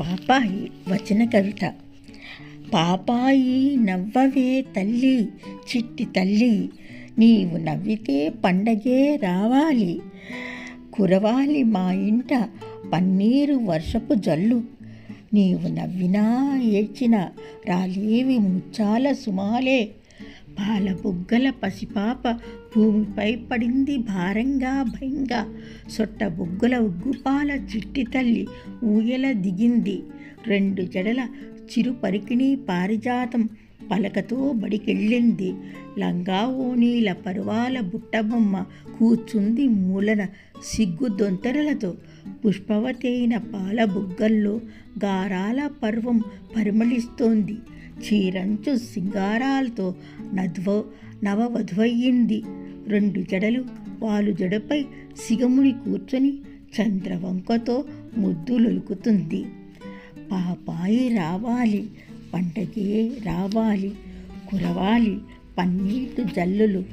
పాపాయి వచన కవిత. పాపాయి నవ్వవే తల్లి చిట్టి తల్లి నీవు నవ్వితే పండగే రావాలి. కురవాలి మా ఇంట పన్నీరు వర్షపు జల్లు. నీవు నవ్వినా ఏడ్చినా రాలేవి ముచ్చాల సుమాలే. పాలబుగ్గల పసిపాప భూమిపై పడింది భారంగా భయంగా. సొట్ట బుగ్గల ఉగ్గుపాల చిట్టి తల్లి ఊయల దిగింది. రెండు జడల చిరు పరికిణి పారిజాతం పలకతో బడికెళ్ళింది. లంగా ఓనీల పరువాల బుట్టబొమ్మ కూర్చుంది మూలన సిగ్గు దొంతరలతో. పుష్పవతైన పాల బుగ్గల్లో గారాల పర్వం పరిమళిస్తోంది. చీరంచు సింగారాలతో నద్వ నవవధువయ్యింది. రెండు జడలు వాలు జడపై సిగముడి కూర్చొని చంద్రవంకతో ముద్దులొలుకుతుంది పాపాయి రావాలి పండగే రావాలి కురవాలి పన్నీటి జల్లులు